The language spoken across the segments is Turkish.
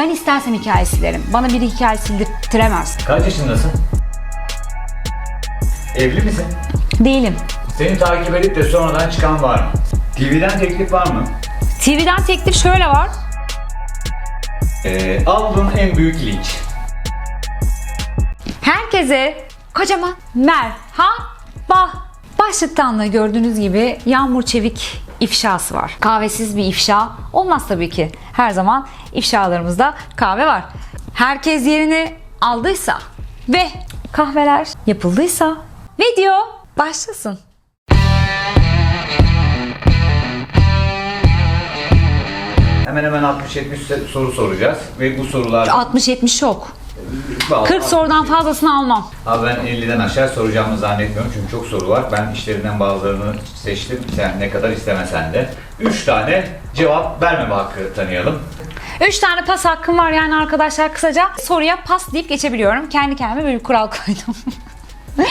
Ben istersem hikaye silerim. Bana biri hikaye sildirtiremez. Kaç yaşındasın? Evli misin? Değilim. Seni takip edip de sonradan çıkan var mı? TV'den teklif var mı? TV'den teklif şöyle var. Ee, aldığın en büyük linç. Herkese kocaman merhaba. Başlıktan da gördüğünüz gibi Yağmur Çevik ifşası var. Kahvesiz bir ifşa olmaz tabii ki. Her zaman ifşalarımızda kahve var. Herkes yerini aldıysa ve kahveler yapıldıysa video başlasın. Hemen hemen 60-70 soru soracağız ve bu sorular... 60-70 yok. Vallahi- 40 sorudan fazlasını almam. Abi ben 50'den aşağı soracağımı zannetmiyorum çünkü çok soru var. Ben işlerinden bazılarını seçtim. Sen ne kadar istemesen de. 3 tane cevap vermeme hakkı tanıyalım. 3 tane pas hakkım var yani arkadaşlar kısaca soruya pas deyip geçebiliyorum. Kendi kendime böyle bir kural koydum.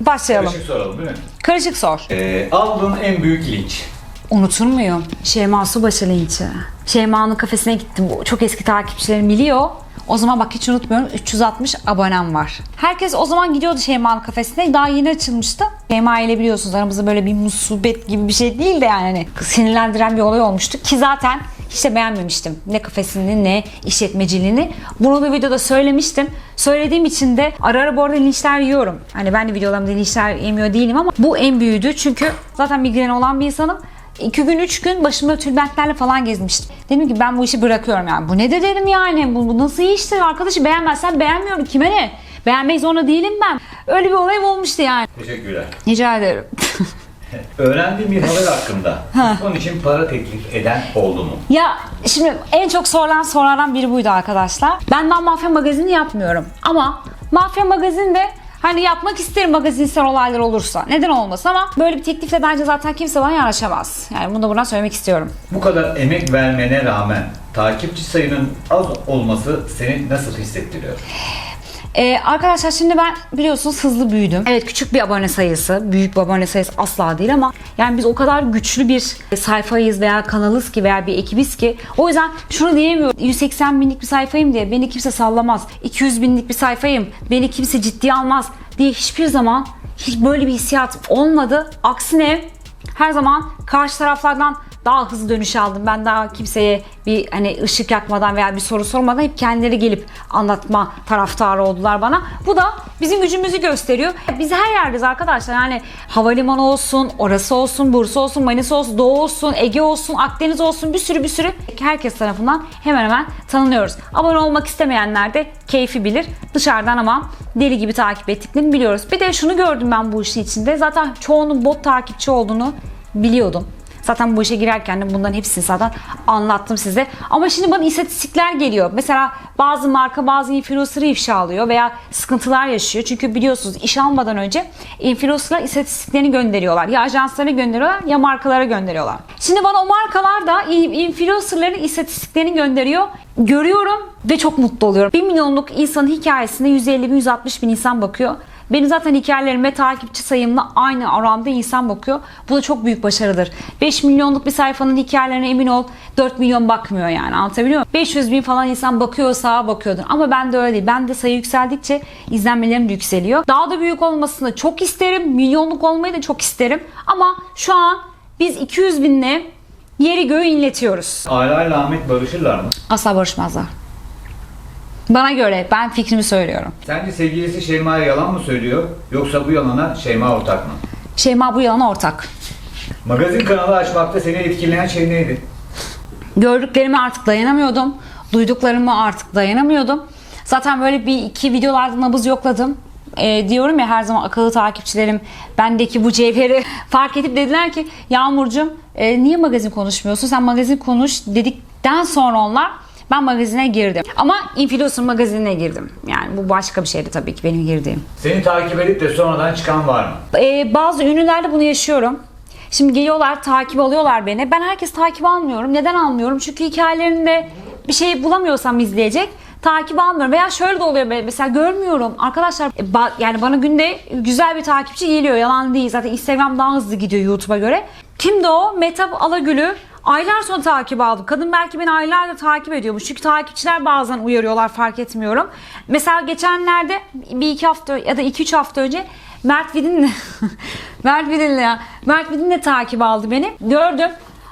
Başlayalım. Karışık soralım değil mi? Karışık sor. Ee, aldığın en büyük linç. Unutur muyum? Şeyma Subaşı linçi. Şeyma'nın kafesine gittim. Çok eski takipçilerim biliyor. O zaman bak hiç unutmuyorum 360 abonem var. Herkes o zaman gidiyordu Şeyma'nın kafesine. Daha yeni açılmıştı. Şeyma ile biliyorsunuz aramızda böyle bir musibet gibi bir şey değil de yani hani sinirlendiren bir olay olmuştu. Ki zaten hiç de beğenmemiştim. Ne kafesini ne işletmeciliğini. Bunu da videoda söylemiştim. Söylediğim için de ara ara bu arada linçler yiyorum. Hani ben de videolarımda linçler yemiyor değilim ama bu en büyüğüydü. Çünkü zaten migreni olan bir insanım. İki gün, üç gün başımda tülbentlerle falan gezmiştim. Dedim ki ben bu işi bırakıyorum yani. Bu ne de dedim yani. Bu, bu nasıl iştir arkadaşı beğenmezsen beğenmiyorum. Kime ne? Beğenmek zorunda değilim ben. Öyle bir olayım olmuştu yani. Teşekkürler. Rica ederim. Öğrendiğim bir haber hakkında onun için para teklif eden oldu mu? Ya şimdi en çok sorulan sorulardan biri buydu arkadaşlar. Ben daha mafya magazini yapmıyorum. Ama mafya magazinde hani yapmak isterim magazinsel olaylar olursa. Neden olmasın ama böyle bir teklifle bence zaten kimse bana yanaşamaz. Yani bunu da buradan söylemek istiyorum. Bu kadar emek vermene rağmen takipçi sayının az olması seni nasıl hissettiriyor? Ee, arkadaşlar şimdi ben biliyorsunuz hızlı büyüdüm. Evet küçük bir abone sayısı, büyük bir abone sayısı asla değil ama yani biz o kadar güçlü bir sayfayız veya kanalız ki veya bir ekibiz ki o yüzden şunu diyemiyorum 180 binlik bir sayfayım diye beni kimse sallamaz. 200 binlik bir sayfayım beni kimse ciddiye almaz diye hiçbir zaman hiç böyle bir hissiyat olmadı. Aksine her zaman karşı taraflardan daha hızlı dönüş aldım. Ben daha kimseye bir hani ışık yakmadan veya bir soru sormadan hep kendileri gelip anlatma taraftarı oldular bana. Bu da bizim gücümüzü gösteriyor. Biz her yerdeyiz arkadaşlar. Yani havalimanı olsun, orası olsun, Bursa olsun, Manisa olsun, Doğu olsun, Ege olsun, Akdeniz olsun bir sürü bir sürü herkes tarafından hemen hemen tanınıyoruz. Abone olmak istemeyenler de keyfi bilir. Dışarıdan ama deli gibi takip ettiklerini biliyoruz. Bir de şunu gördüm ben bu işin içinde. Zaten çoğunun bot takipçi olduğunu biliyordum. Zaten bu işe girerken de bunların hepsini zaten anlattım size. Ama şimdi bana istatistikler geliyor. Mesela bazı marka bazı influencer'ı ifşa alıyor veya sıkıntılar yaşıyor. Çünkü biliyorsunuz iş almadan önce influencer'lar istatistiklerini gönderiyorlar. Ya ajanslarına gönderiyorlar ya markalara gönderiyorlar. Şimdi bana o markalar da influencer'ların istatistiklerini gönderiyor. Görüyorum ve çok mutlu oluyorum. 1 milyonluk insanın hikayesine 150 bin 160 bin insan bakıyor. Benim zaten hikayelerime takipçi sayımla aynı oranda insan bakıyor. Bu da çok büyük başarıdır. 5 milyonluk bir sayfanın hikayelerine emin ol 4 milyon bakmıyor yani anlatabiliyor muyum? 500 bin falan insan bakıyor sağa bakıyordur. Ama ben de öyle değil. Ben de sayı yükseldikçe izlenmelerim de yükseliyor. Daha da büyük olmasını çok isterim. Milyonluk olmayı da çok isterim. Ama şu an biz 200 binle yeri göğü inletiyoruz. Ala ile Ahmet barışırlar mı? Asla barışmazlar. Bana göre ben fikrimi söylüyorum. Sence sevgilisi Şeyma'ya yalan mı söylüyor yoksa bu yalana Şeyma ortak mı? Şeyma bu yalana ortak. Magazin kanalı açmakta seni etkileyen şey neydi? Gördüklerime artık dayanamıyordum. Duyduklarımı artık dayanamıyordum. Zaten böyle bir iki videolarda nabız yokladım. Ee, diyorum ya her zaman akıllı takipçilerim bendeki bu cevheri fark edip dediler ki Yağmurcuğum e, niye magazin konuşmuyorsun? Sen magazin konuş dedikten sonra onlar ben magazine girdim. Ama influencer magazinine girdim. Yani bu başka bir şeydi tabii ki benim girdiğim. Seni takip edip de sonradan çıkan var mı? Ee, bazı ünlülerde bunu yaşıyorum. Şimdi geliyorlar takip alıyorlar beni. Ben herkes takip almıyorum. Neden almıyorum? Çünkü hikayelerinde bir şey bulamıyorsam izleyecek takip almıyorum. Veya şöyle de oluyor mesela görmüyorum. Arkadaşlar e, yani bana günde güzel bir takipçi geliyor. Yalan değil. Zaten Instagram daha hızlı gidiyor YouTube'a göre. Kimdi o? Metap Alagül'ü Aylar sonra takip aldım. Kadın belki beni aylardır takip ediyormuş. Çünkü takipçiler bazen uyarıyorlar fark etmiyorum. Mesela geçenlerde bir iki hafta ya da iki üç hafta önce Mert Vidin'le Mert Vidin'le ya. Mert Vidin'le takip aldı beni. Gördüm.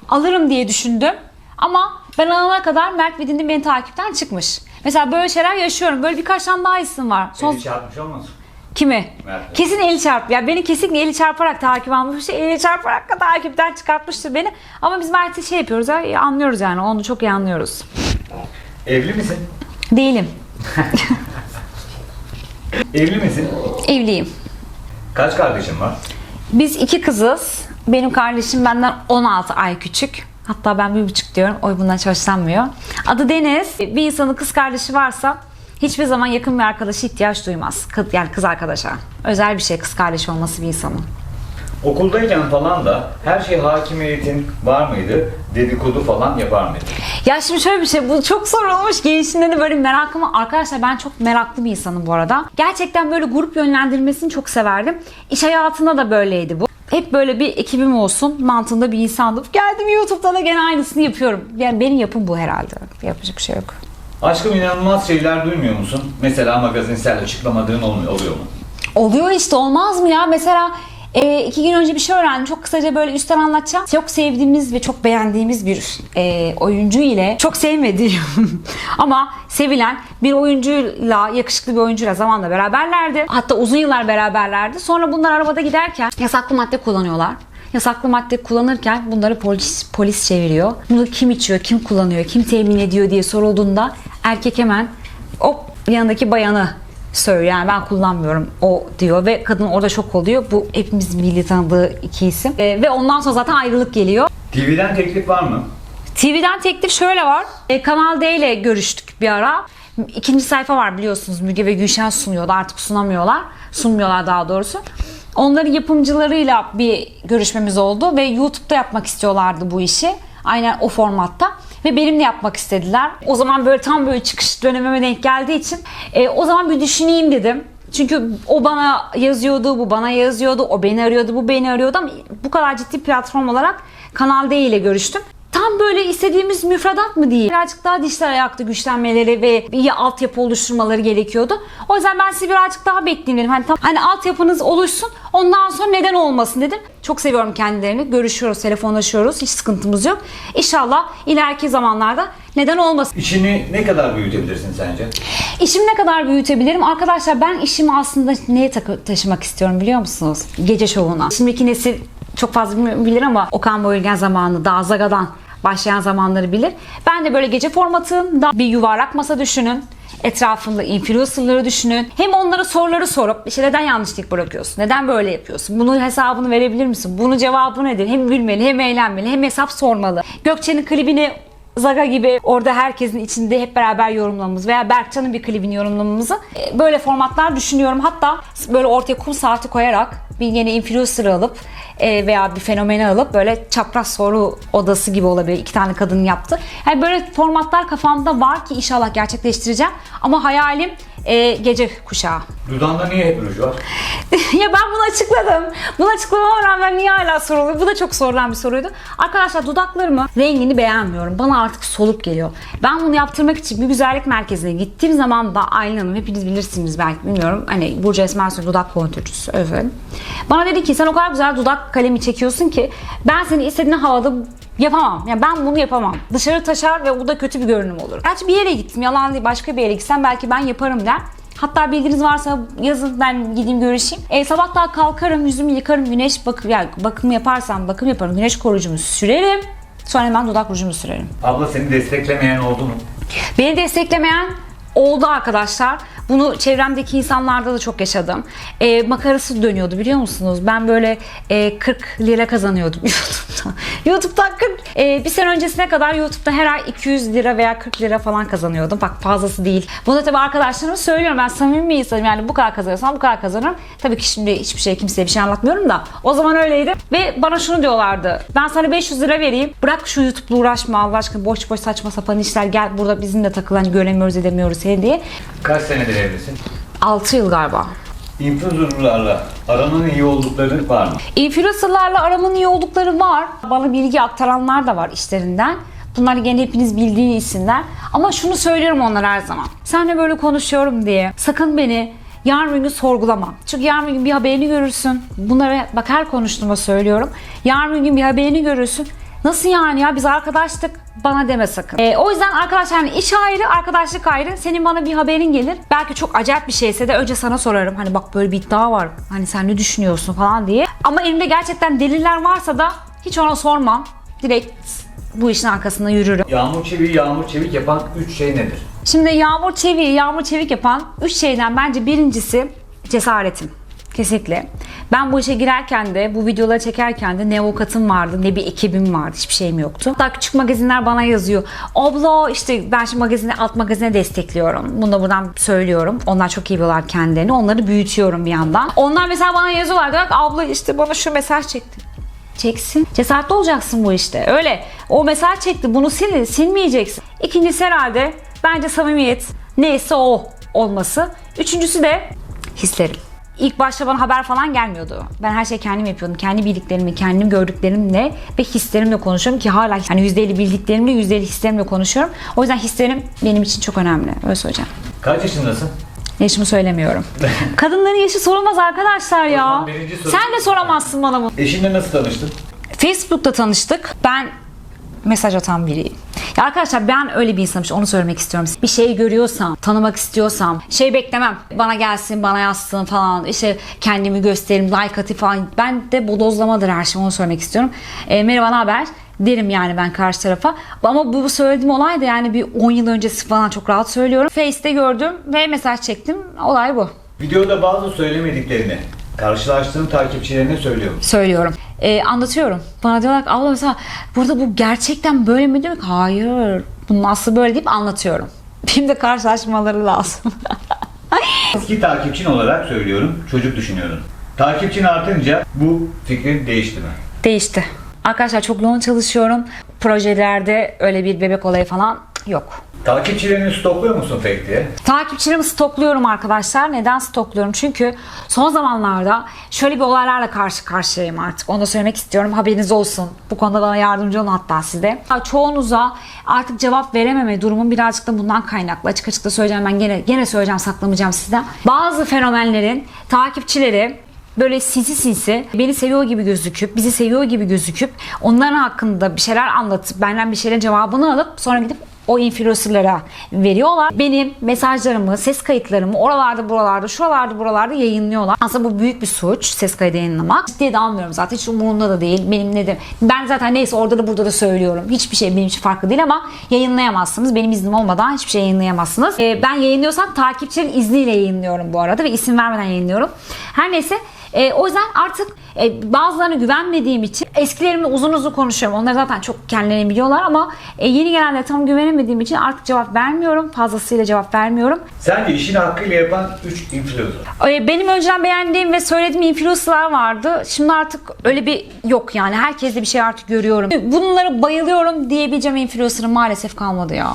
Alırım diye düşündüm. Ama ben alana kadar Mert Vidin'in beni takipten çıkmış. Mesela böyle şeyler yaşıyorum. Böyle birkaç tane daha isim var. Son Eli çarpmış olmasın? Kimi? Mert. Kesin eli çarp. Ya beni kesinlikle eli çarparak takip almış. Eli çarparak da takipten çıkartmıştır beni. Ama biz Mert'i şey yapıyoruz ya anlıyoruz yani. Onu çok iyi anlıyoruz. Evli misin? Değilim. Evli misin? Evliyim. Kaç kardeşin var? Biz iki kızız. Benim kardeşim benden 16 ay küçük. Hatta ben bir buçuk diyorum. Oy bundan hiç hoşlanmıyor. Adı Deniz. Bir insanın kız kardeşi varsa hiçbir zaman yakın bir arkadaşı ihtiyaç duymaz. Kız, yani kız arkadaşa. Özel bir şey kız kardeş olması bir insanın. Okuldayken falan da her şey hakimiyetin var mıydı? Dedikodu falan yapar mıydın? Ya şimdi şöyle bir şey bu çok sorulmuş gençliğinde de böyle merakımı arkadaşlar ben çok meraklı bir insanım bu arada. Gerçekten böyle grup yönlendirmesini çok severdim. İş hayatında da böyleydi bu. Hep böyle bir ekibim olsun mantığında bir insandım. Geldim YouTube'da da gene aynısını yapıyorum. Yani benim yapım bu herhalde. Yapacak bir şey yok. Aşkım inanılmaz şeyler duymuyor musun? Mesela magazinsel açıklamadığın olmuyor, oluyor mu? Oluyor işte olmaz mı ya? Mesela e, iki gün önce bir şey öğrendim. Çok kısaca böyle üstten anlatacağım. Çok sevdiğimiz ve çok beğendiğimiz bir e, oyuncu ile çok sevmediğim ama sevilen bir oyuncuyla, yakışıklı bir oyuncuyla zamanla beraberlerdi. Hatta uzun yıllar beraberlerdi. Sonra bunlar arabada giderken yasaklı madde kullanıyorlar. Yasaklı madde kullanırken bunları polis polis çeviriyor. Bunu kim içiyor, kim kullanıyor, kim temin ediyor diye sorulduğunda erkek hemen o yanındaki bayanı söylüyor. Yani ben kullanmıyorum o diyor ve kadın orada şok oluyor. Bu hepimizin bildiği tanıdığı iki isim. Ee, ve ondan sonra zaten ayrılık geliyor. TV'den teklif var mı? TV'den teklif şöyle var. E, Kanal D ile görüştük bir ara. İkinci sayfa var biliyorsunuz. Müge ve Gülşen sunuyordu. Artık sunamıyorlar. Sunmuyorlar daha doğrusu. Onların yapımcılarıyla bir görüşmemiz oldu ve YouTube'da yapmak istiyorlardı bu işi. Aynen o formatta. Ve benimle yapmak istediler. O zaman böyle tam böyle çıkış dönemime denk geldiği için e, o zaman bir düşüneyim dedim. Çünkü o bana yazıyordu, bu bana yazıyordu, o beni arıyordu, bu beni arıyordu ama bu kadar ciddi platform olarak Kanal D ile görüştüm. Tam böyle istediğimiz müfredat mı değil. Birazcık daha dişler ayakta güçlenmeleri ve iyi altyapı oluşturmaları gerekiyordu. O yüzden ben sizi birazcık daha dedim. Hani, tam, hani altyapınız oluşsun ondan sonra neden olmasın dedim. Çok seviyorum kendilerini. Görüşüyoruz, telefonlaşıyoruz. Hiç sıkıntımız yok. İnşallah ileriki zamanlarda neden olmasın. İşini ne kadar büyütebilirsin sence? İşimi ne kadar büyütebilirim? Arkadaşlar ben işimi aslında neye taşımak istiyorum biliyor musunuz? Gece şovuna. Şimdiki nesil çok fazla bilir ama Okan Bayülgen zamanı daha Zaga'dan başlayan zamanları bilir. Ben de böyle gece formatında bir yuvarlak masa düşünün. Etrafında influencerları düşünün. Hem onlara soruları sorup işte neden yanlışlık bırakıyorsun? Neden böyle yapıyorsun? Bunun hesabını verebilir misin? Bunun cevabı nedir? Hem gülmeli hem eğlenmeli hem hesap sormalı. Gökçe'nin klibini Zaga gibi orada herkesin içinde hep beraber yorumlamamız veya Berkcan'ın bir klibini yorumlamamızı e, böyle formatlar düşünüyorum. Hatta böyle ortaya kum saati koyarak bir yeni influencer alıp e, veya bir fenomeni alıp böyle çapraz soru odası gibi olabilir. İki tane kadın yaptı. Yani böyle formatlar kafamda var ki inşallah gerçekleştireceğim. Ama hayalim e, gece kuşağı. Dudağında niye hep ruj var? ya ben bunu açıkladım. Bunu açıklamama rağmen niye hala soruluyor? Bu da çok sorulan bir soruydu. Arkadaşlar dudaklarımı rengini beğenmiyorum. Bana artık soluk geliyor. Ben bunu yaptırmak için bir güzellik merkezine gittiğim zaman da Aylin Hanım hepiniz bilirsiniz belki bilmiyorum. Hani Burcu Esmersoy dudak kontürcüsü efendim. Bana dedi ki sen o kadar güzel dudak kalemi çekiyorsun ki ben seni istediğin havada Yapamam. Yani ben bunu yapamam. Dışarı taşar ve bu da kötü bir görünüm olur. Gerçi bir yere gittim. Yalan değil. Başka bir yere gitsem belki ben yaparım der. Hatta bildiğiniz varsa yazın ben gideyim görüşeyim. E, sabah daha kalkarım, yüzümü yıkarım, güneş bakım, yani bakım yaparsam bakım yaparım. Güneş koruyucumu sürerim. Sonra hemen dudak rujumu sürerim. Abla seni desteklemeyen oldu mu? Beni desteklemeyen oldu arkadaşlar. Bunu çevremdeki insanlarda da çok yaşadım. E, makarası dönüyordu biliyor musunuz? Ben böyle e, 40 lira kazanıyordum YouTube'da. YouTube'da 40, e, bir sene öncesine kadar YouTube'da her ay 200 lira veya 40 lira falan kazanıyordum. Bak fazlası değil. Bunu tabii arkadaşlarıma söylüyorum. Ben samimi bir insanım. Yani bu kadar kazanırsam bu kadar kazanırım. Tabii ki şimdi hiçbir şey kimseye bir şey anlatmıyorum da. O zaman öyleydi. Ve bana şunu diyorlardı. Ben sana 500 lira vereyim. Bırak şu YouTube'la uğraşma Allah aşkına. Boş boş saçma sapan işler. Gel burada bizimle takılan göremiyoruz edemiyoruz seni diye. Kaç senedir evlisin? 6 yıl galiba. influencerlarla aranın iyi oldukları var mı? Influencerlarla aramın iyi oldukları var. Bana bilgi aktaranlar da var işlerinden. Bunlar gene hepiniz bildiğiniz isimler. Ama şunu söylüyorum onlara her zaman. Seninle böyle konuşuyorum diye sakın beni yarın bir gün sorgulama. Çünkü yarın bir gün bir haberini görürsün. Bunları bak her konuştuğumda söylüyorum. Yarın bir gün bir haberini görürsün. Nasıl yani ya biz arkadaştık bana deme sakın. Ee, o yüzden arkadaşlar hani iş ayrı, arkadaşlık ayrı. Senin bana bir haberin gelir. Belki çok acayip bir şeyse de önce sana sorarım. Hani bak böyle bir iddia var. Hani sen ne düşünüyorsun falan diye. Ama elimde gerçekten deliller varsa da hiç ona sormam. Direkt bu işin arkasında yürürüm. Yağmur çevik, yağmur çevik yapan üç şey nedir? Şimdi yağmur çevik, yağmur çevik yapan üç şeyden bence birincisi cesaretim. Kesinlikle. Ben bu işe girerken de, bu videoları çekerken de ne avukatım vardı, ne bir ekibim vardı. Hiçbir şeyim yoktu. Hatta küçük magazinler bana yazıyor. Abla işte ben şimdi magazine, alt magazine destekliyorum. Bunu da buradan söylüyorum. Onlar çok iyi biliyorlar kendilerini. Onları büyütüyorum bir yandan. Onlar mesela bana yazıyorlar. Diyorlar abla işte bana şu mesaj çekti. Çeksin. Cesaretli olacaksın bu işte. Öyle. O mesaj çekti. Bunu sil, silmeyeceksin. İkincisi herhalde bence samimiyet. Neyse o olması. Üçüncüsü de hislerim. İlk başta bana haber falan gelmiyordu. Ben her şeyi kendim yapıyordum. Kendi bildiklerimi, kendim gördüklerimle ve hislerimle konuşuyorum ki hala hani %50 bildiklerimle %50 hislerimle konuşuyorum. O yüzden hislerim benim için çok önemli. Öyle söyleyeceğim. Kaç yaşındasın? Yaşımı söylemiyorum. Kadınların yaşı sorulmaz arkadaşlar ya. Sen de soramazsın bana bunu. Eşinle nasıl tanıştın? Facebook'ta tanıştık. Ben mesaj atan biriyim. Ya arkadaşlar ben öyle bir insanım. işte Onu söylemek istiyorum. Bir şey görüyorsam, tanımak istiyorsam şey beklemem. Bana gelsin, bana yazsın falan. İşte kendimi göstereyim, like atayım falan. Ben de bodozlamadır her şey. Onu söylemek istiyorum. E, merhaba ne haber? derim yani ben karşı tarafa. Ama bu, söylediğim olay da yani bir 10 yıl öncesi falan çok rahat söylüyorum. Face'te gördüm ve mesaj çektim. Olay bu. Videoda bazı söylemediklerini karşılaştığın takipçilerine söylüyor musun? söylüyorum. Ee, anlatıyorum. Bana diyorlar ki abla mesela burada bu gerçekten böyle mi diyor ki hayır bunun aslı böyle deyip anlatıyorum. Benim de karşılaşmaları lazım. Eski takipçin olarak söylüyorum, çocuk düşünüyordun. Takipçin artınca bu fikrin değişti mi? Değişti. Arkadaşlar çok yoğun çalışıyorum. Projelerde öyle bir bebek olayı falan yok. Takipçilerini stokluyor musun fake diye? Takipçilerimi stokluyorum arkadaşlar. Neden stokluyorum? Çünkü son zamanlarda şöyle bir olaylarla karşı karşıyayım artık. Onu da söylemek istiyorum. Haberiniz olsun. Bu konuda bana yardımcı olun hatta size. Çoğunuza artık cevap verememe durumum birazcık da bundan kaynaklı. Açık açık da söyleyeceğim ben gene, gene söyleyeceğim saklamayacağım sizden. Bazı fenomenlerin takipçileri böyle sinsi sinsi beni seviyor gibi gözüküp bizi seviyor gibi gözüküp onların hakkında bir şeyler anlatıp benden bir şeylerin cevabını alıp sonra gidip o influencerlara veriyorlar. Benim mesajlarımı, ses kayıtlarımı oralarda buralarda, şuralarda buralarda yayınlıyorlar. Aslında bu büyük bir suç ses kaydı yayınlamak. Ciddiye de almıyorum zaten. Hiç umurumda da değil. Benim nedir? Ben zaten neyse orada da burada da söylüyorum. Hiçbir şey benim için farklı değil ama yayınlayamazsınız. Benim iznim olmadan hiçbir şey yayınlayamazsınız. Ee, ben yayınlıyorsam takipçilerin izniyle yayınlıyorum bu arada ve isim vermeden yayınlıyorum. Her neyse e, o yüzden artık e, bazılarına güvenmediğim için eskilerimle uzun uzun konuşuyorum. Onlar zaten çok kendilerini biliyorlar ama e, yeni gelenlere tam güvenemediğim için artık cevap vermiyorum. Fazlasıyla cevap vermiyorum. Sence işini hakkıyla yapan 3 influencer. E, benim önceden beğendiğim ve söylediğim influencerlar vardı. Şimdi artık öyle bir yok yani. Herkeste bir şey artık görüyorum. Bunları bayılıyorum diyebileceğim influencer'ım maalesef kalmadı ya.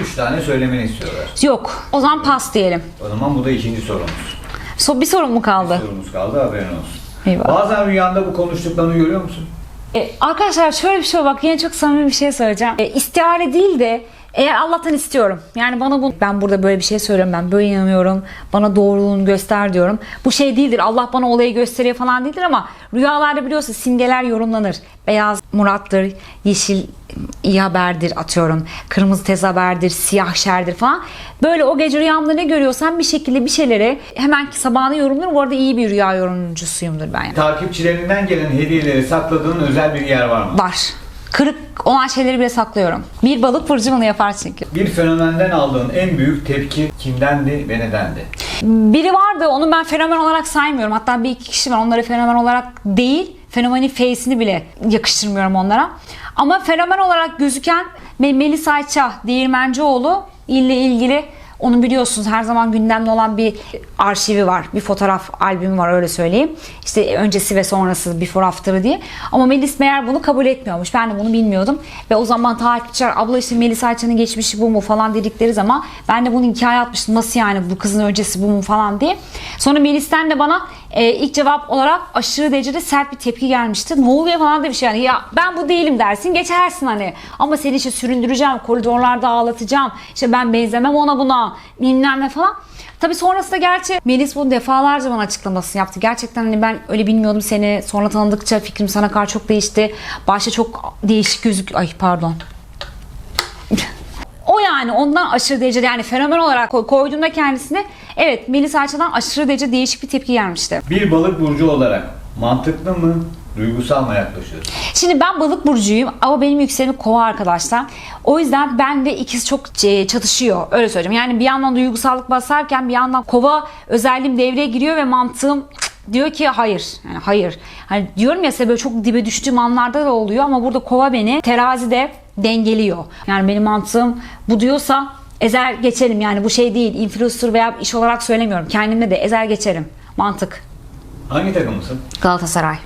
3 tane söylemeni istiyorlar. Yok. O zaman pas diyelim. O zaman bu da ikinci sorumuz. So, bir sorun mu kaldı? Sorumuz kaldı haberin olsun. Eyvallah. Bazen rüyanda bu konuştuklarını görüyor musun? E, arkadaşlar şöyle bir şey var. bak yine çok samimi bir şey söyleyeceğim. E, istihare değil de eğer Allah'tan istiyorum. Yani bana bu ben burada böyle bir şey söylüyorum. Ben böyle inanıyorum. Bana doğruluğunu göster diyorum. Bu şey değildir. Allah bana olayı gösteriyor falan değildir ama rüyalarda biliyorsun simgeler yorumlanır. Beyaz Murat'tır, yeşil iyi haberdir atıyorum. Kırmızı tez haberdir, siyah şerdir falan. Böyle o gece rüyamda ne görüyorsam bir şekilde bir şeyleri hemen sabahına yorumluyorum. Bu arada iyi bir rüya yorumcusuyumdur ben. Yani. Takipçilerinden gelen hediyeleri sakladığın özel bir yer var mı? Var. Kırık olan şeyleri bile saklıyorum. Bir balık burcu bunu yapar çünkü. Bir fenomenden aldığın en büyük tepki kimdendi ve nedendi? Biri vardı onu ben fenomen olarak saymıyorum. Hatta bir iki kişi var onları fenomen olarak değil fenomenin face'ini bile yakıştırmıyorum onlara. Ama fenomen olarak gözüken Me- Melis Ayça Değirmencioğlu ile ilgili Onun biliyorsunuz her zaman gündemde olan bir arşivi var. Bir fotoğraf albümü var öyle söyleyeyim. İşte öncesi ve sonrası before after'ı diye. Ama Melis meğer bunu kabul etmiyormuş. Ben de bunu bilmiyordum. Ve o zaman takipçiler abla işte Melis Ayça'nın geçmişi bu mu falan dedikleri zaman ben de bunu hikaye atmıştım. Nasıl yani bu kızın öncesi bu mu falan diye. Sonra Melis'ten de bana e, ilk cevap olarak aşırı derecede sert bir tepki gelmişti. Ne oluyor falan demiş yani. Ya ben bu değilim dersin geçersin hani. Ama seni işte süründüreceğim, koridorlarda ağlatacağım. İşte ben benzemem ona buna bilmem ne falan. Tabii sonrasında gerçi Melis bunu defalarca bana açıklamasını yaptı. Gerçekten hani ben öyle bilmiyordum seni. Sonra tanıdıkça fikrim sana karşı çok değişti. Başta çok değişik gözük... Ay pardon. Yani ondan aşırı derecede yani fenomen olarak koy- koyduğumda kendisine evet Melis Ayça'dan aşırı derece değişik bir tepki gelmişti. Bir balık burcu olarak mantıklı mı, duygusal mı yaklaşıyorsun? Şimdi ben balık burcuyum ama benim yükselenim kova arkadaşlar. O yüzden ben ve ikisi çok e, çatışıyor. Öyle söyleyeceğim. Yani bir yandan duygusallık basarken bir yandan kova özelliğim devreye giriyor ve mantığım diyor ki hayır. Yani hayır. Hani diyorum ya size böyle çok dibe düştüğüm anlarda da oluyor ama burada kova beni terazide dengeliyor. Yani benim mantığım bu diyorsa ezer geçerim yani bu şey değil. Influencer veya iş olarak söylemiyorum. Kendimde de ezer geçerim. Mantık. Hangi takımlısın? Galatasaray.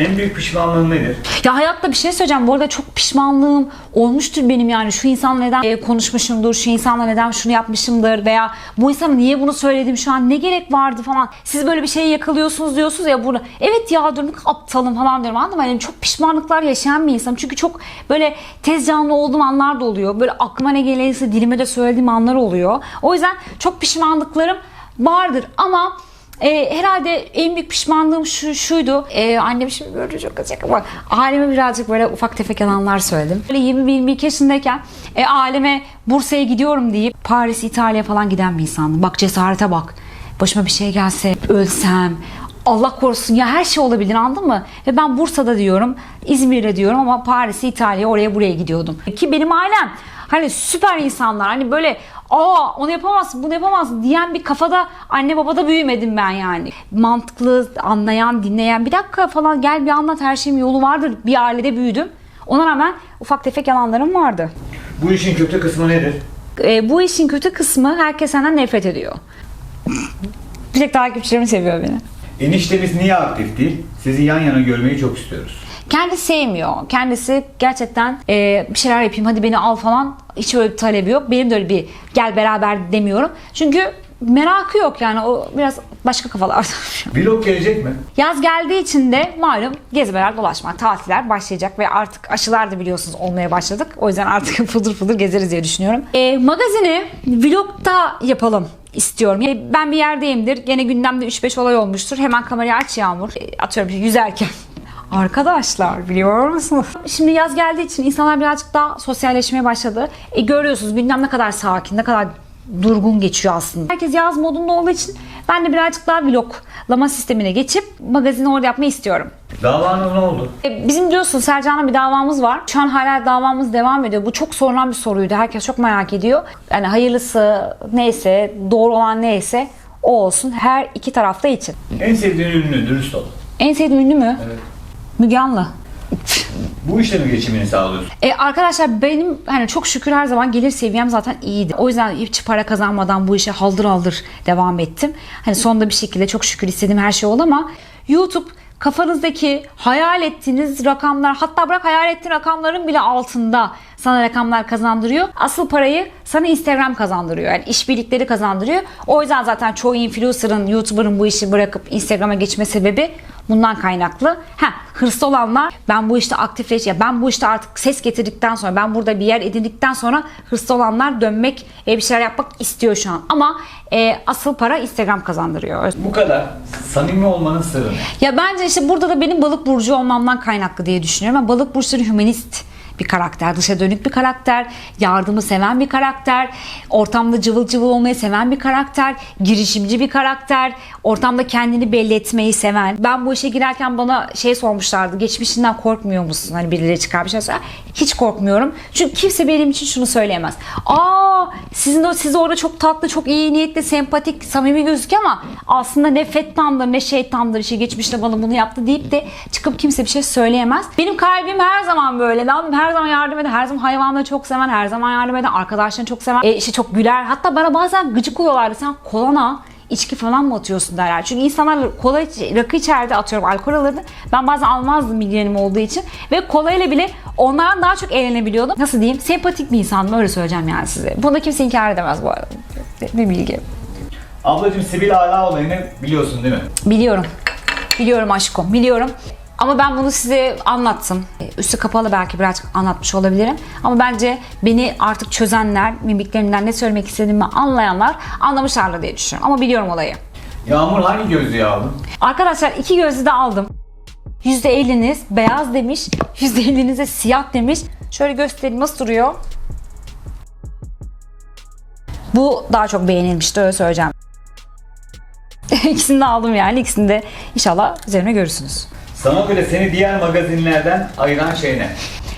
En büyük pişmanlığın nedir? Ya hayatta bir şey söyleyeceğim. Bu arada çok pişmanlığım olmuştur benim yani. Şu insanla neden e, konuşmuşumdur, şu insanla neden şunu yapmışımdır veya bu insana niye bunu söyledim şu an ne gerek vardı falan. Siz böyle bir şey yakalıyorsunuz diyorsunuz ya burada. Evet ya diyorum aptalım falan diyorum anladın mı? Yani çok pişmanlıklar yaşayan bir insanım. Çünkü çok böyle tez canlı olduğum anlar da oluyor. Böyle aklıma ne gelirse dilime de söylediğim anlar oluyor. O yüzden çok pişmanlıklarım vardır ama e, herhalde en büyük pişmanlığım şu şuydu. E, annem şimdi böyle çok kızacak ama aileme birazcık böyle ufak tefek yalanlar söyledim. Böyle 20-22 yaşındayken e, aileme Bursa'ya gidiyorum deyip Paris, İtalya falan giden bir insandım. Bak cesarete bak. Başıma bir şey gelse, ölsem, Allah korusun ya her şey olabilir anladın mı? Ve ben Bursa'da diyorum, İzmir'de diyorum ama Paris'e, İtalya oraya buraya gidiyordum. Ki benim ailem hani süper insanlar hani böyle aa onu yapamazsın bunu yapamazsın diyen bir kafada anne babada büyümedim ben yani. Mantıklı, anlayan, dinleyen bir dakika falan gel bir anlat her şeyin yolu vardır bir ailede büyüdüm. Ona rağmen ufak tefek yalanlarım vardı. Bu işin kötü kısmı nedir? E, bu işin kötü kısmı herkes senden nefret ediyor. bir tek takipçilerim seviyor beni. Eniştemiz niye aktif değil? Sizi yan yana görmeyi çok istiyoruz. Kendisi sevmiyor. Kendisi gerçekten e, bir şeyler yapayım hadi beni al falan. Hiç öyle bir talebi yok. Benim de öyle bir gel beraber demiyorum. Çünkü merakı yok yani o biraz başka kafalarda. Vlog gelecek mi? Yaz geldiği için de malum gezmeler dolaşmak, tatiller başlayacak ve artık aşılar da biliyorsunuz olmaya başladık. O yüzden artık fıldır fıldır gezeriz diye düşünüyorum. E, magazini vlogda yapalım istiyorum. Yani ben bir yerdeyimdir. Gene gündemde 3-5 olay olmuştur. Hemen kamerayı aç Yağmur. E, atıyorum yüzerken. Arkadaşlar biliyor musunuz? Şimdi yaz geldiği için insanlar birazcık daha sosyalleşmeye başladı. E, görüyorsunuz gündem ne kadar sakin, ne kadar durgun geçiyor aslında. Herkes yaz modunda olduğu için ben de birazcık daha vloglama sistemine geçip magazini orada yapmayı istiyorum. Davanız ne oldu? E, Bizim biliyorsun Sercan'la bir davamız var. Şu an hala davamız devam ediyor. Bu çok sorulan bir soruydu. Herkes çok merak ediyor. Yani hayırlısı neyse, doğru olan neyse o olsun. Her iki tarafta için. En sevdiğin ünlü, dürüst ol. En sevdiğim ünlü mü? Evet. Müge Anlı. Bu işle mi geçimini sağlıyorsun? E, arkadaşlar benim hani çok şükür her zaman gelir seviyem zaten iyiydi. O yüzden hiç para kazanmadan bu işe haldır haldır devam ettim. Hani sonunda bir şekilde çok şükür istediğim her şey oldu ama YouTube kafanızdaki hayal ettiğiniz rakamlar hatta bırak hayal ettiğin rakamların bile altında sana rakamlar kazandırıyor. Asıl parayı sana Instagram kazandırıyor. Yani işbirlikleri kazandırıyor. O yüzden zaten çoğu influencer'ın, YouTuber'ın bu işi bırakıp Instagram'a geçme sebebi bundan kaynaklı. Ha, hırslı olanlar ben bu işte aktifleş ya ben bu işte artık ses getirdikten sonra ben burada bir yer edindikten sonra hırslı olanlar dönmek e, bir şeyler yapmak istiyor şu an. Ama e, asıl para Instagram kazandırıyor. Bu kadar samimi olmanın sırrı ne? Ya bence işte burada da benim balık burcu olmamdan kaynaklı diye düşünüyorum. Ben balık burçları hümanist bir karakter, dışa dönük bir karakter, yardımı seven bir karakter, ortamda cıvıl cıvıl olmayı seven bir karakter, girişimci bir karakter, ortamda kendini belli etmeyi seven. Ben bu işe girerken bana şey sormuşlardı, geçmişinden korkmuyor musun? Hani birileri çıkar bir şey söyler. Hiç korkmuyorum. Çünkü kimse benim için şunu söyleyemez. Aa sizin de siz orada çok tatlı, çok iyi niyetli, sempatik, samimi gözüküyor ama aslında ne fettandır ne şeytandır işte geçmişte bana bunu yaptı deyip de çıkıp kimse bir şey söyleyemez. Benim kalbim her zaman böyle. Ben her her zaman yardım eden, her zaman hayvanları çok seven, her zaman yardım eden, arkadaşlarını çok seven, e, işte çok güler. Hatta bana bazen gıcık oluyorlardı. Sen kolana içki falan mı atıyorsun derler. Çünkü insanlar kola rakı içeride atıyorum alkol alırdı. Ben bazen almazdım migrenim olduğu için. Ve kola ile bile onlardan daha çok eğlenebiliyordum. Nasıl diyeyim? Sempatik bir insandım öyle söyleyeceğim yani size. Bunu da kimse inkar edemez bu arada. Bir bilgi. Ablacığım Sibel Ala olayını biliyorsun değil mi? Biliyorum. Biliyorum aşkım. Biliyorum. Ama ben bunu size anlattım. Üstü kapalı belki birazcık anlatmış olabilirim. Ama bence beni artık çözenler, mimiklerimden ne söylemek istediğimi anlayanlar anlamışlardır diye düşünüyorum. Ama biliyorum olayı. Yağmur hangi gözlüğü aldın? Arkadaşlar iki gözlü de aldım. %50'niz beyaz demiş, %50'niz de siyah demiş. Şöyle göstereyim nasıl duruyor. Bu daha çok beğenilmişti öyle söyleyeceğim. İkisini de aldım yani. İkisini de inşallah üzerine görürsünüz. Sana göre seni diğer magazinlerden ayıran şey ne?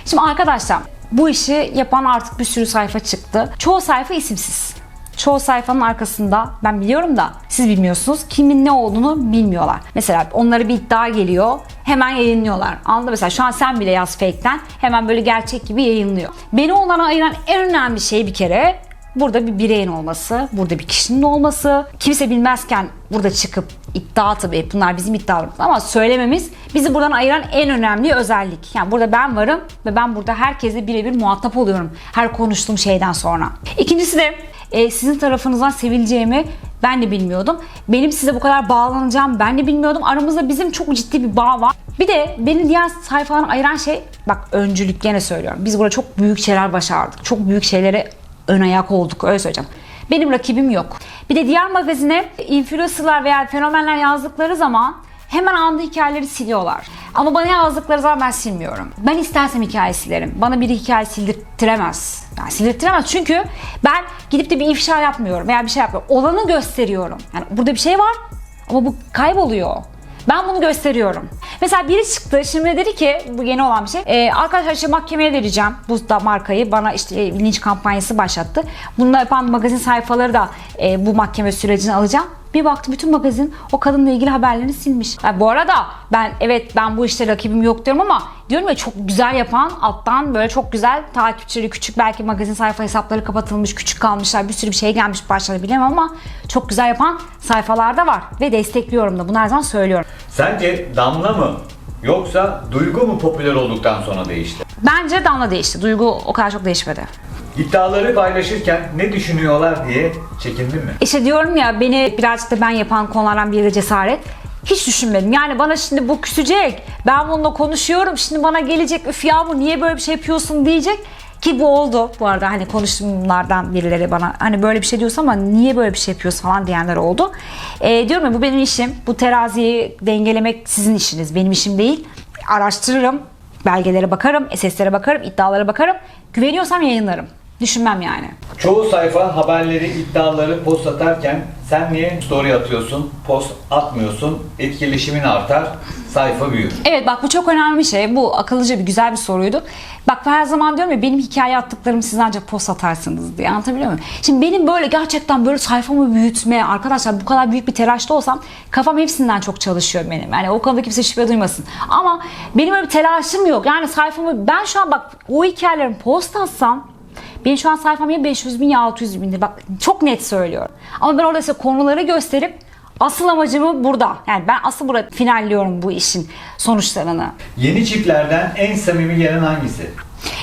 Şimdi arkadaşlar bu işi yapan artık bir sürü sayfa çıktı. Çoğu sayfa isimsiz. Çoğu sayfanın arkasında ben biliyorum da siz bilmiyorsunuz. Kimin ne olduğunu bilmiyorlar. Mesela onlara bir iddia geliyor. Hemen yayınlıyorlar. Anladın? Mesela şu an sen bile yaz fake'ten hemen böyle gerçek gibi yayınlıyor. Beni onlara ayıran en önemli şey bir kere burada bir bireyin olması, burada bir kişinin olması, kimse bilmezken burada çıkıp iddia tabii bunlar bizim iddialarımız ama söylememiz bizi buradan ayıran en önemli özellik. Yani burada ben varım ve ben burada herkesle birebir muhatap oluyorum her konuştuğum şeyden sonra. İkincisi de e, sizin tarafınızdan sevileceğimi ben de bilmiyordum. Benim size bu kadar bağlanacağım ben de bilmiyordum. Aramızda bizim çok ciddi bir bağ var. Bir de beni diğer sayfalardan ayıran şey bak öncülük gene söylüyorum. Biz burada çok büyük şeyler başardık. Çok büyük şeylere ön ayak olduk öyle söyleyeceğim. Benim rakibim yok. Bir de diğer magazine influencerlar veya fenomenler yazdıkları zaman hemen anında hikayeleri siliyorlar. Ama bana yazdıkları zaman ben silmiyorum. Ben istersem hikaye silerim. Bana biri hikaye sildirttiremez. Yani sildirttiremez çünkü ben gidip de bir ifşa yapmıyorum veya bir şey yapmıyorum. Olanı gösteriyorum. Yani burada bir şey var ama bu kayboluyor. Ben bunu gösteriyorum. Mesela biri çıktı şimdi dedi ki bu yeni olan bir şey. E, arkadaşlar işte mahkemeye vereceğim bu da markayı. Bana işte e, linç kampanyası başlattı. Bunu yapan magazin sayfaları da e, bu mahkeme sürecini alacağım. Bir baktı bütün magazin o kadınla ilgili haberlerini silmiş. Ha, bu arada ben evet ben bu işte rakibim yok diyorum ama diyorum ya çok güzel yapan alttan böyle çok güzel takipçileri küçük belki magazin sayfa hesapları kapatılmış küçük kalmışlar bir sürü bir şey gelmiş başlarına bilemem ama çok güzel yapan sayfalar da var ve destekliyorum da bunu her zaman söylüyorum. Sence Damla mı yoksa Duygu mu popüler olduktan sonra değişti? Bence Damla değişti. Duygu o kadar çok değişmedi. İddiaları paylaşırken ne düşünüyorlar diye çekindin mi? İşte diyorum ya beni birazcık da ben yapan konulardan biri de cesaret. Hiç düşünmedim. Yani bana şimdi bu küsecek. Ben bununla konuşuyorum. Şimdi bana gelecek üf yağmur niye böyle bir şey yapıyorsun diyecek. Ki bu oldu bu arada hani konuştuğumlardan birileri bana hani böyle bir şey diyorsun ama niye böyle bir şey yapıyorsun falan diyenler oldu. Ee, diyorum ya bu benim işim. Bu teraziyi dengelemek sizin işiniz. Benim işim değil. Araştırırım. Belgelere bakarım. SS'lere bakarım. iddialara bakarım. Güveniyorsam yayınlarım. Düşünmem yani. Çoğu sayfa haberleri, iddiaları post atarken sen niye story atıyorsun, post atmıyorsun, etkileşimin artar, sayfa büyür. Evet bak bu çok önemli bir şey. Bu akıllıca bir güzel bir soruydu. Bak ben her zaman diyorum ya benim hikaye attıklarımı siz ancak post atarsınız diye anlatabiliyor muyum? Şimdi benim böyle gerçekten böyle sayfamı büyütme arkadaşlar bu kadar büyük bir telaşta olsam kafam hepsinden çok çalışıyor benim. Yani o konuda kimse şüphe duymasın. Ama benim öyle bir telaşım yok. Yani sayfamı ben şu an bak o hikayelerimi post atsam benim şu an sayfam ya 500 bin ya 600 bindir. Bak çok net söylüyorum. Ama ben orada size konuları gösterip asıl amacımı burada. Yani ben asıl burada finalliyorum bu işin sonuçlarını. Yeni çiftlerden en samimi gelen hangisi?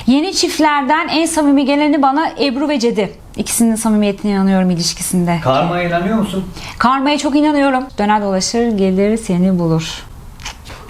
Yeni çiftlerden en samimi geleni bana Ebru ve Cedi. İkisinin samimiyetine inanıyorum ilişkisinde. Karmaya inanıyor musun? Karmaya çok inanıyorum. Döner dolaşır gelir seni bulur.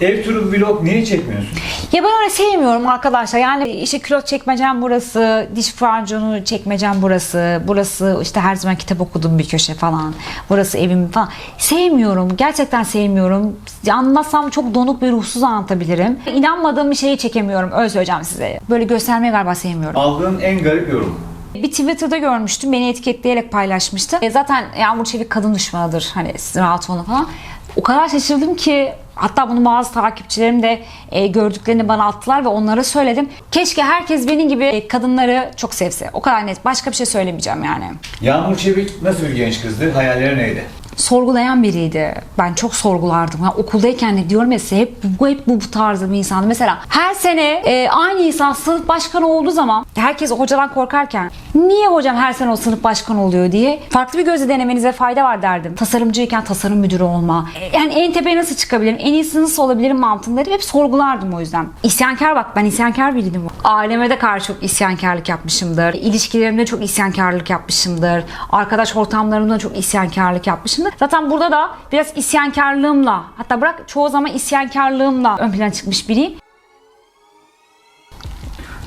Ev turu vlog niye çekmiyorsun? Ya ben öyle sevmiyorum arkadaşlar. Yani işte külot çekmecem burası, diş macunu çekmecem burası, burası işte her zaman kitap okuduğum bir köşe falan, burası evim falan. Sevmiyorum. Gerçekten sevmiyorum. Anlatsam çok donuk bir ruhsuz anlatabilirim. İnanmadığım bir şeyi çekemiyorum. Öyle söyleyeceğim size. Böyle göstermeyi galiba sevmiyorum. Aldığın en garip yorum. Bir Twitter'da görmüştüm. Beni etiketleyerek paylaşmıştı. E, zaten Yağmur Çevik kadın düşmanıdır. Hani siz rahat olun falan. O kadar şaşırdım ki hatta bunu bazı takipçilerim de e, gördüklerini bana attılar ve onlara söyledim. Keşke herkes benim gibi e, kadınları çok sevse. O kadar net. Başka bir şey söylemeyeceğim yani. Yağmur Çevik nasıl bir genç kızdı? Hayalleri neydi? sorgulayan biriydi. Ben çok sorgulardım. Yani okuldayken de diyorum ya size hep bu hep bu, bu tarzda bir insandı. Mesela her sene e, aynı insan sınıf başkanı olduğu zaman herkes hocadan korkarken niye hocam her sene o sınıf başkanı oluyor diye farklı bir gözle denemenize fayda var derdim. Tasarımcıyken tasarım müdürü olma. Yani en tepeye nasıl çıkabilirim? En iyisi nasıl olabilirim mantığında hep sorgulardım o yüzden. İsyankar bak ben isyankar biriydim. Aileme de karşı çok isyankarlık yapmışımdır. İlişkilerimde çok isyankarlık yapmışımdır. Arkadaş ortamlarımda çok isyankarlık yapmışımdır. Zaten burada da biraz isyankarlığımla hatta bırak çoğu zaman isyankarlığımla ön plana çıkmış biriyim.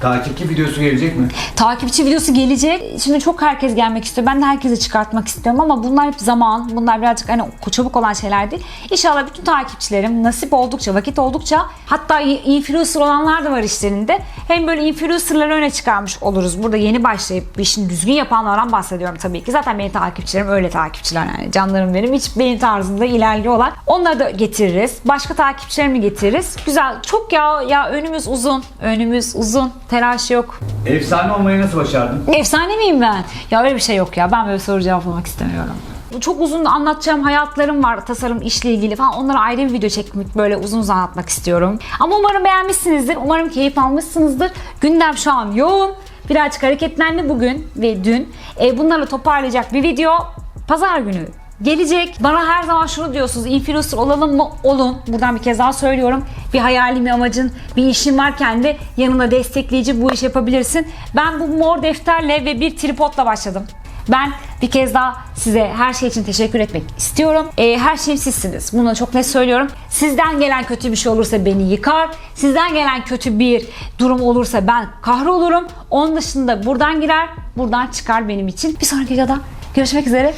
Takipçi videosu gelecek mi? Takipçi videosu gelecek. Şimdi çok herkes gelmek istiyor. Ben de herkese çıkartmak istiyorum ama bunlar hep zaman. Bunlar birazcık hani çabuk olan şeyler değil. İnşallah bütün takipçilerim nasip oldukça, vakit oldukça hatta influencer olanlar da var işlerinde. Hem böyle influencerları öne çıkarmış oluruz. Burada yeni başlayıp bu işini düzgün yapanlardan bahsediyorum tabii ki. Zaten benim takipçilerim öyle takipçiler yani. Canlarım benim. Hiç benim tarzımda ilerliyorlar. Onları da getiririz. Başka takipçilerimi getiririz. Güzel. Çok ya ya önümüz uzun. Önümüz uzun. Telaş yok. Efsane olmayı nasıl başardın? Efsane miyim ben? Ya öyle bir şey yok ya. Ben böyle soru cevaplamak istemiyorum. Çok uzun anlatacağım hayatlarım var tasarım işle ilgili falan. Onlara ayrı bir video çekmek böyle uzun uzun anlatmak istiyorum. Ama umarım beğenmişsinizdir. Umarım keyif almışsınızdır. Gündem şu an yoğun. Birazcık hareketlendi bugün ve dün. E, bunlarla toparlayacak bir video pazar günü gelecek. Bana her zaman şunu diyorsunuz. Influencer olalım mı? Olun. Buradan bir kez daha söylüyorum. Bir hayalin, bir amacın, bir işin varken de yanında destekleyici bu iş yapabilirsin. Ben bu mor defterle ve bir tripodla başladım. Ben bir kez daha size her şey için teşekkür etmek istiyorum. Ee, her şeyim sizsiniz. Bunu çok net söylüyorum. Sizden gelen kötü bir şey olursa beni yıkar. Sizden gelen kötü bir durum olursa ben kahrolurum. Onun dışında buradan girer, buradan çıkar benim için. Bir sonraki videoda görüşmek üzere.